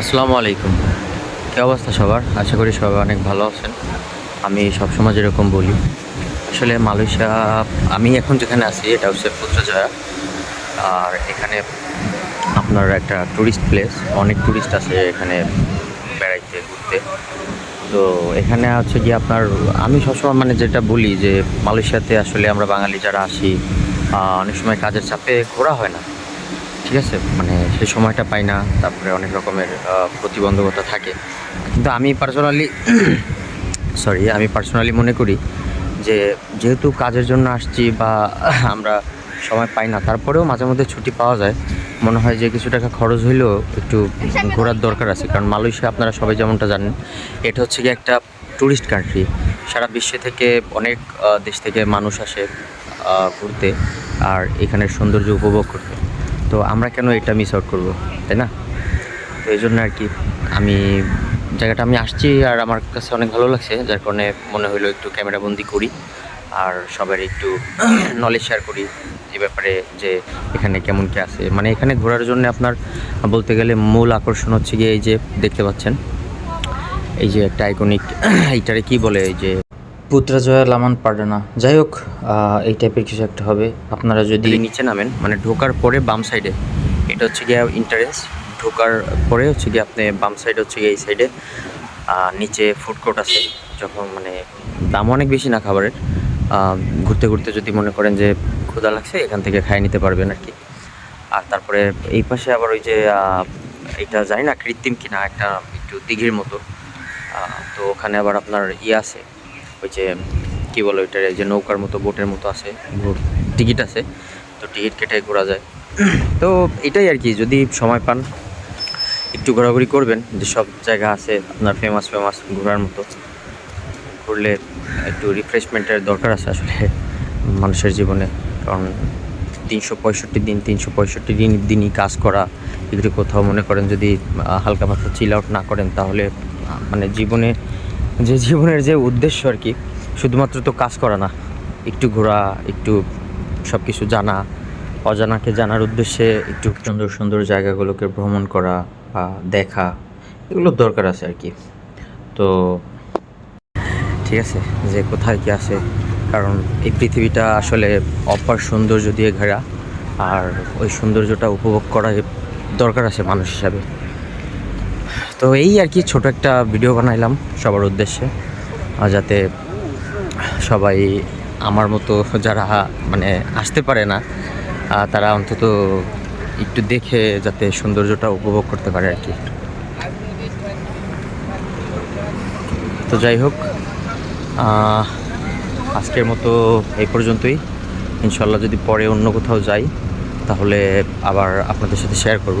আসসালামু আলাইকুম। কী অবস্থা সবার? আশা করি সবাই অনেক ভালো আছেন। আমি সবসময় যেরকম বলি, আসলে মালয়েশিয়া, আমি এখন যেখানে আছি, এটা হচ্ছে পুত্রজয়া। আর এখানে আপনার একটা ট্যুরিস্ট প্লেস অনেক ট্যুরিস্ট আছে এখানে বেড়াইতে, ঘুরতে। তো এখানে হচ্ছে কি আপনার, আমি সবসময় মানে যেটা বলি যে মালয়েশিয়াতে আসলে আমরা বাঙালি যারা আসি অনেক সময় কাজের চাপে ঘোরা হয় না। ঠিক আছে? মানে সেই সময়টা পাই না, তারপরে অনেক রকমের প্রতিবন্ধকতা থাকে। কিন্তু আমি পার্সোনালি সরি আমি পার্সোনালি মনে করি যে, যেহেতু কাজের জন্য আসছি বা আমরা সময় পাই না, তারপরেও মাঝে মধ্যে ছুটি পাওয়া যায়। মনে হয় যে কিছু টাকা খরচ হইলেও একটু ঘোরার দরকার আছে। কারণ মালয়েশিয়া আপনারা সবাই যেমনটা জানেন, এটা হচ্ছে কি একটা ট্যুরিস্ট কান্ট্রি সারা বিশ্বে থেকে অনেক দেশ থেকে মানুষ আসে ঘুরতে। আর এখানের সৌন্দর্য উপভোগ করতে। তো আমরা কেন এটা মিস আউট করব, তাই না? তো এই জন্য আর কি আমি, জায়গাটা আমি আসছি আর আমার কাছে অনেক ভালো লাগছে, যার কারণে মনে হলো একটু ক্যামেরা বন্দি করি আর সবার একটু নলেজ শেয়ার করি এ ব্যাপারে যে এখানে কেমন কি আছে। মানে এখানে ঘোরার জন্য আপনার বলতে গেলে মূল আকর্ষণ হচ্ছে গিয়ে এই যে দেখতে পাচ্ছেন, এই যে একটা আইকনিক এইটারে কি বলে এই যে পুত্রাজয়া লামান পাডানা। যাই হোক এই টাইপের কিছু একটা হবে। আপনারা যদি নিচে নামেন মানে ঢোকার পরে বাম সাইডে এটা হচ্ছে গিয়ে ইন্টারেন্স ঢোকার পরে হচ্ছে গিয়ে আপনি বাম সাইড হচ্ছে গিয়ে এই সাইডে নিচে ফুড কোর্ট আছে, যখন মানে দাম অনেক বেশি না খাবারের। ঘুরতে ঘুরতে যদি মনে করেন যে ক্ষুধা লাগছে, এখান থেকে খাই নিতে পারবেন আর কি। আর তারপরে এই পাশে আবার ওই যে এটা জানি না কৃত্রিম কিনা, একটা একটু দিঘির মতো। তো ওখানে আবার আপনার ইয়ে আছে। ওই যে কী বলো ওইটার এই যে নৌকার মতো বোটের মতো আছে টিকিট আছে তো টিকিট কেটে ঘোরা যায়। তো এটাই আর কি যদি সময় পান একটু ঘোরাঘুরি করবেন যে সব জায়গা আছে আপনার ফেমাস ফেমাস ঘোরার মতো ঘুরলে একটু রিফ্রেশমেন্টের দরকার আছে আসলে মানুষের জীবনে কারণ তিনশো পঁয়ষট্টি দিন তিনশো পঁয়ষট্টি দিন দিনই কাজ করা যদি কোথাও মনে করেন যদি হালকা পাতলা চিল আউট না করেন তাহলে মানে জীবনে যে জীবনের যে উদ্দেশ্য আর কি, শুধুমাত্র তো কাজ করা না, একটু ঘোরা, একটু সব কিছু জানা, অজানাকে জানার উদ্দেশ্যে একটু সুন্দর সুন্দর জায়গাগুলোকে ভ্রমণ করা বা দেখা, এগুলোর দরকার আছে আর কি। তো ঠিক আছে, যে কোথায় কি আছে, কারণ এই পৃথিবীটা আসলে অপার সৌন্দর্য দিয়ে ঘেরা, আর ওই সৌন্দর্যটা উপভোগ করা দরকার আছে মানুষ হিসাবে। তো এই আর কি ছোট একটা ভিডিও বানাইলাম সবার উদ্দেশ্যে যাতে সবাই আমার মতো যারা মানে আসতে পারে না তারা অন্তত একটু দেখে যাতে সৌন্দর্যটা উপভোগ করতে পারে আর কি। তো যাই হোক আজকের মতো এই পর্যন্তই। ইনশাল্লাহ যদি পরে অন্য কোথাও যাই, তাহলে আবার আপনাদের সাথে শেয়ার করব।